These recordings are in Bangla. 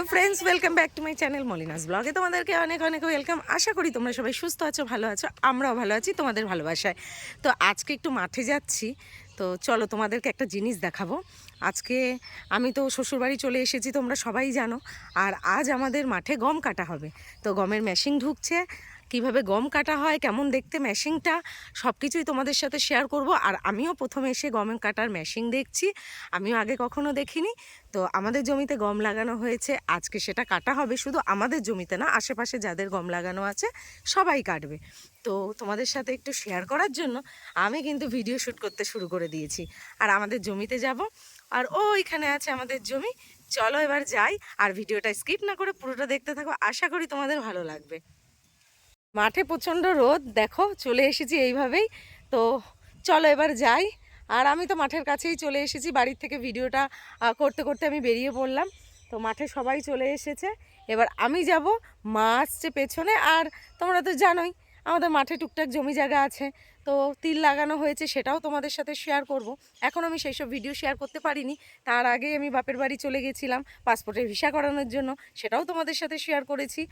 তো friends welcome back to my channel মলিনাস ব্লগে তোমাদেরকে অনেক অনেক ওয়েলকাম আশা করি তোমরা সবাই সুস্থ আছো, ভালো আছো, আমরাও ভালো আছি, তোমাদের ভালোবাসায়। তো আজকে একটু মাঠে যাচ্ছি, তো চলো তোমাদেরকে একটা জিনিস দেখাবো। আজকে আমি তো শ্বশুরবাড়ি চলে এসেছি, তোমরা সবাই জানো, আর আজ আমাদের মাঠে গম কাটা হবে। তো গমের মেশিন ঢুকছে কীভাবে গম কাটা হয়, কেমন দেখতে মেশিনটা সব কিছুই তোমাদের সাথে শেয়ার করব। আর আমিও প্রথমে এসে গম কাটার মেশিন দেখছি। আমিও আগে কখনো দেখিনি। তো আমাদের জমিতে গম লাগানো হয়েছে। আজকে সেটা কাটা হবে। শুধু আমাদের জমিতে না, আশেপাশে যাদের গম লাগানো আছে, সবাই কাটবে। তো তোমাদের সাথে একটু শেয়ার করার জন্য আমি কিন্তু ভিডিও শ্যুট করতে শুরু করে দিয়েছি। আর আমাদের জমিতে যাব। আর ও ওইখানে আছে আমাদের জমি। চলো এবার যাই। আর ভিডিওটা স্কিপ না করে পুরোটা দেখতে থাকো। আশা করি তোমাদের ভালো লাগবে। মাঠে প্রচণ্ড রোদ, দেখো চলে এসেছি এইভাবেই। তো চলো এবার যাই। আর আমি তো মাঠের কাছেই চলে এসেছি, বাড়ির থেকে ভিডিওটা করতে করতে আমি বেরিয়ে পড়লাম। তো মাঠে সবাই চলে এসেছে। এবার আমি যাব মা আসছে পেছনে, আর তোমরা তো জানোই, আমাদের মাঠে টুকটাক জমি জায়গা আছে। তো তিল লাগানো হয়েছে সেটাও তোমাদের সাথে শেয়ার করব। এখন আমি সেই সব ভিডিও শেয়ার করতে পারিনি। তার আগে আমি বাপের বাড়ি চলে গেছিলাম পাসপোর্টের ভিসা করানোর জন্য, সেটাও তোমাদের সাথে শেয়ার করেছি।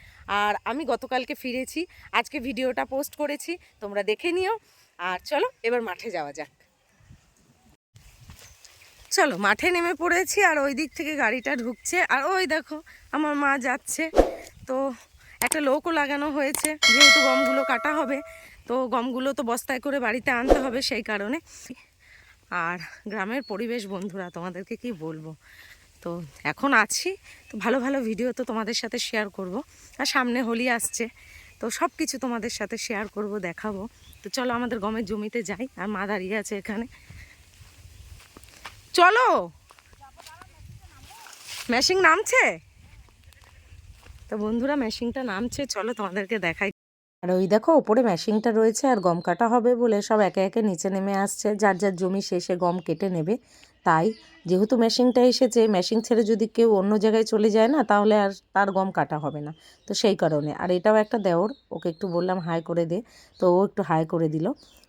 আর আমি গতকালকে ফিরেছি, আজকে ভিডিওটা পোস্ট করেছি, তোমরা দেখে নিও। আর চলো, এবার মাঠে যাওয়া যাক। চলো, মাঠে নেমে পড়েছি আর ওই দিক থেকে গাড়িটা ঢুকছে। আর ওই দেখো, আমার মা যাচ্ছে। তো একটা লোকও লাগানো হয়েছে, যেহেতু গমগুলো কাটা হবে তো গমগুলো তো বস্তায় করে বাড়িতে আনতে হবে সেই কারণে। আর গ্রামের পরিবেশ বন্ধুরা, তোমাদেরকে কি বলব? তো এখন আছি, তো ভালো ভালো ভিডিও তো তোমাদের সাথে শেয়ার করব। আর সামনে হোলি আসছে, তো সব কিছু তোমাদের সাথে শেয়ার করব, দেখাবো। তো চলো আমাদের গমের জমিতে যাই, আর মা দাঁড়িয়ে আছে এখানে। চলো! মেশিন নামছে? তো বন্ধুরা মেশিনটা নামছে, চলো তোমাদেরকে দেখাই। আর ওই দেখো, ওপরে মেশিনটা রয়েছে আর গম কাটা হবে বলে সব একে একে নিচে নেমে আসছে। যার যার জমি শেষে গম কেটে নেবে। তাই যেহেতু মেশিনটা এসেছে মেশিন ছেড়ে যদি কেউ অন্য জায়গায় চলে যায় না, তাহলে আর তার গম কাটা হবে না। তো সেই কারণে। আর এটাও একটা দেওর, ওকে একটু বললাম হাই করে দে। তো ও একটু হাই করে দিল।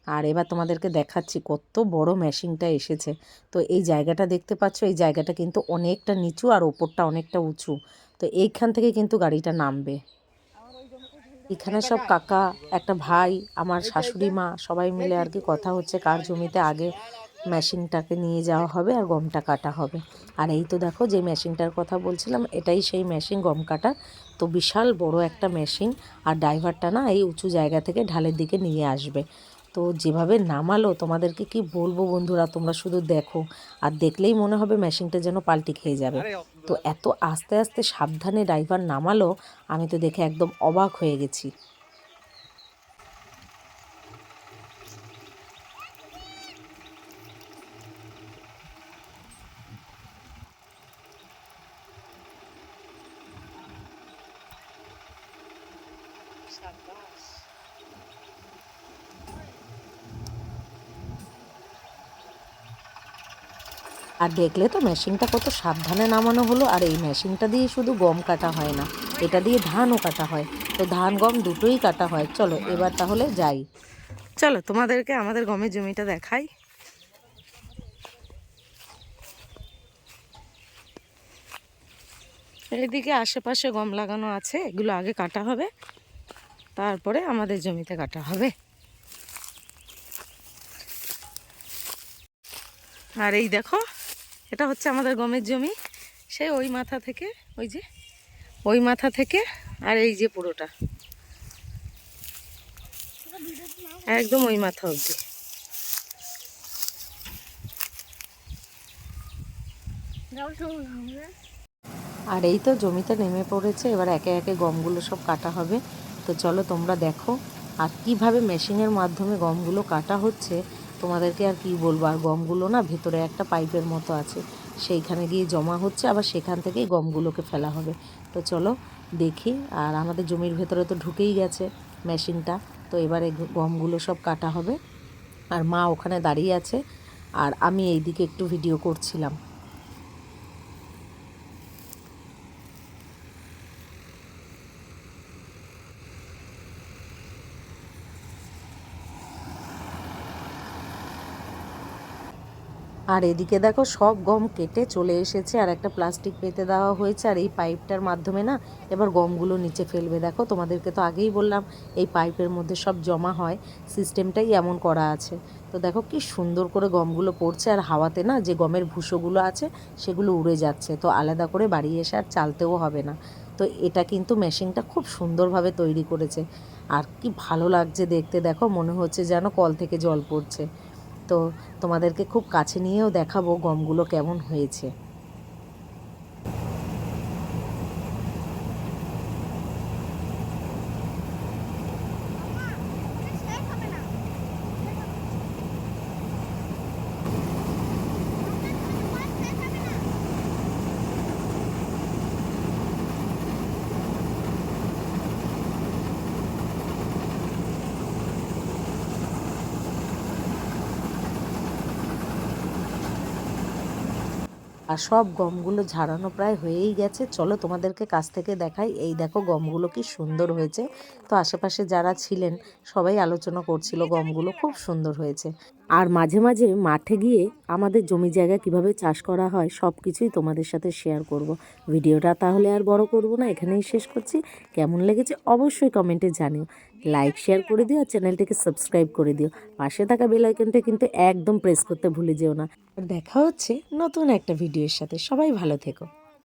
আর এবার তোমাদেরকে দেখাচ্ছি কত বড় মেশিনটা এসেছে। তো এই জায়গাটা দেখতে পাচ্ছ, এই জায়গাটা কিন্তু অনেকটা নিচু আর ওপরটা অনেকটা উঁচু। তো এইখান থেকে কিন্তু গাড়িটা নামবে। এখানে সব কাকা, একটা ভাই, আমার শাশুড়ি মা, সবাই মিলে আর কি কথা হচ্ছে, কার জমিতে আগে মেশিনটাকে নিয়ে যাওয়া হবে আর গমটা কাটা হবে। আর এই তো দেখো যে মেশিনটার কথা বলছিলাম, এটাই সেই মেশিন, গম কাটা। তো বিশাল বড় একটা মেশিন, আর ড্রাইভারটা না এই উঁচু জায়গা থেকে ঢালের দিকে নিয়ে আসবে। তো যেভাবে নামালো তোমাদেরকে কি বলব বন্ধুরা তোমরা শুধু দেখো। আর দেখলেই মনে হবে মেশিনটা যেন পাল্টি খেয়ে যাবে। তো এত আস্তে আস্তে সাবধানে ড্রাইভার নামালো আমি তো দেখে একদম অবাক হয়ে গেছি। আর দেখলে তো মেশিনটা কত সাবধানে নামানো হলো, আর এই মেশিনটা দিয়ে শুধু গম কাটা হয় না, এটা দিয়ে ধানও কাটা হয়। তো ধান, গম দুটোই কাটা হয়। চলো, এবার তাহলে যাই। চলো, তোমাদেরকে আমাদের গমের জমিটা দেখাই। এদিকে আশেপাশে গম লাগানো আছে, এগুলো আগে কাটা হবে, তারপরে আমাদের জমিতে কাটা হবে। আর এই দেখো এটা হচ্ছে আমাদের গমের জমি। সেই ওই মাথা থেকে, ওই যে, ওই মাথা থেকে আর এই যে পুরোটা। একদম ওই মাথা অবধি। আর এই তো জমিতে নেমে পড়েছে, এবার একে একে গমগুলো সব কাটা হবে। তো চলো তোমরা দেখো আর কীভাবে মেশিনের মাধ্যমে গমগুলো কাটা হচ্ছে। তোমাদেরকে আর কি বলব? আর গমগুলো না ভেতরে একটা পাইপের মতো আছে। সেইখানে গিয়ে জমা হচ্ছে, আবার সেখান থেকেই গমগুলোকে ফেলা হবে। তো চলো দেখি। আর আমাদের জমির ভেতরে তো ঢুকেই গেছে মেশিনটা। তো এবারে গমগুলো সব কাটা হবে। আর মা ওখানে দাঁড়িয়ে আছে। আর আমি এইদিকে একটু ভিডিও করছিলাম। আর এদিকে দেখো সব গম কেটে চলে এসেছে, আর একটা প্লাস্টিক পেতে দেওয়া হয়েছে, আর এই পাইপটার মাধ্যমে না এবার গমগুলো নিচে ফেলবে। দেখো তোমাদেরকে তো আগেই বললাম, এই পাইপের মধ্যে সব জমা হয়, সিস্টেমটাই এমন করা আছে। তো দেখো কি সুন্দর করে গমগুলো পড়ছে, আর হাওয়াতে না যে গমের ভুষোগুলো আছে সেগুলো উড়ে যাচ্ছে, তো আলাদা করে বাড়ি এসে আর চালতেও হবে না। তো এটা কিন্তু মেশিনটা খুব সুন্দরভাবে তৈরি করেছে, আর কি ভালো লাগছে দেখতে। দেখো মনে হচ্ছে যেন কল থেকে জল পড়ছে। তো তোমাদেরকে খুব কাছে নিয়েও দেখাবো গমগুলো কেমন হয়েছে। আর সব গমগুলো ঝাড়ানো প্রায় হয়েই গেছে। চলো তোমাদেরকে কাছ থেকে দেখাই। এই দেখো গমগুলো কি সুন্দর হয়েছে। তো আশেপাশে যারা ছিলেন, সবাই আলোচনা করছিল গমগুলো। খুব সুন্দর হয়েছে। আর মাঝে মাঝে মাঠে গিয়ে আমাদের জমি জায়গা কীভাবে চাষ করা হয়, সব কিছুই তোমাদের সাথে শেয়ার করব। ভিডিওটা তাহলে আর বড় করব না, এখানেই শেষ করছি। কেমন লেগেছে অবশ্যই কমেন্টে জানিও। লাইক শেয়ার করে দিও আর চ্যানেলটিকে সাবস্ক্রাইব করে দিও। পাশে থাকা বেল আইকনটা কিন্তু একদম প্রেস করতে ভুলে যেও না। দেখা হচ্ছে নতুন একটা ভিডিওর সাথে। সবাই ভালো থেকো।